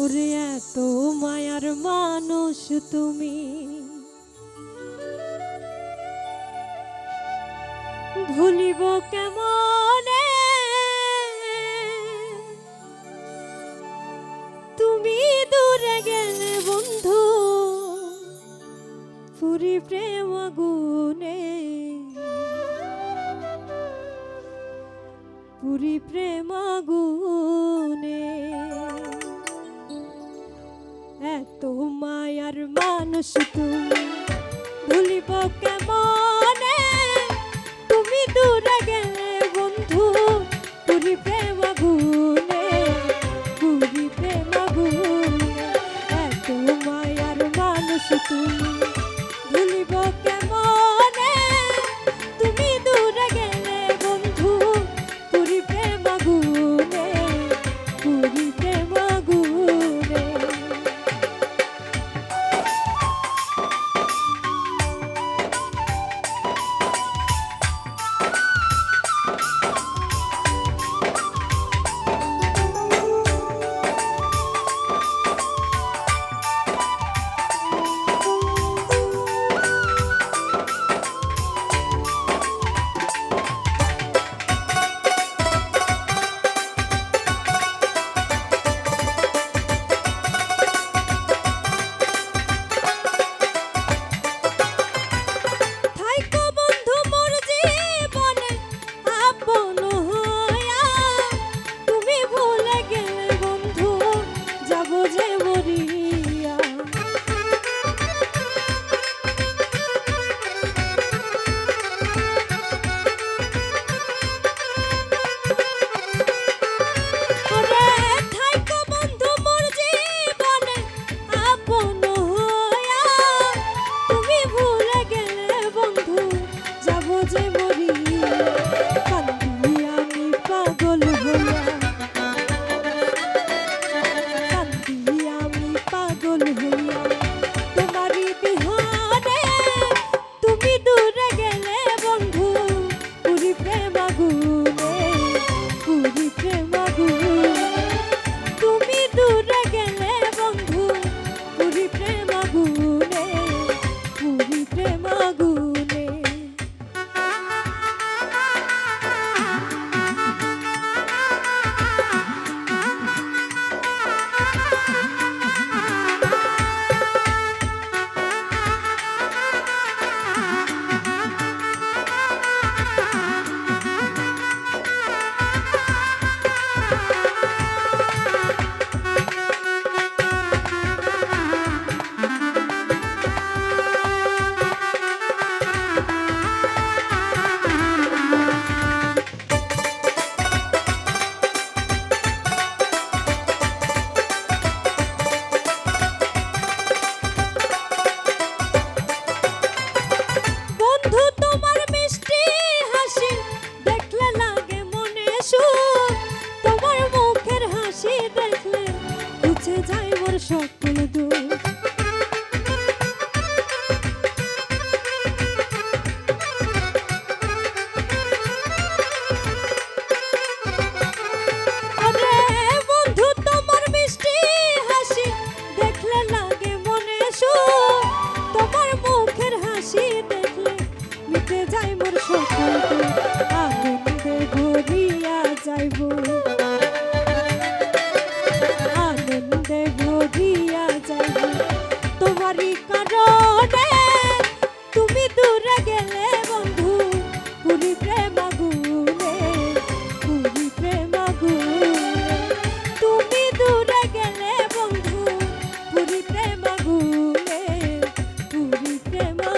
ওরে এত মায়ার মানুষ তুমি। ভুলিব কেমন? তুমি দূরে গেলে বন্ধু, পুরি প্রেম গুনে পুরি প্রেম গুনে তোমায় আর মানুষ তুমি। ভুলিব কেমনে? তুমি দূরে গেলে বন্ধু, তুমি প্রেম গুনে তুমি প্রেম গুনে তোমায় আর মানুষ তুমি। সকল দুঃখ Thank you. problema.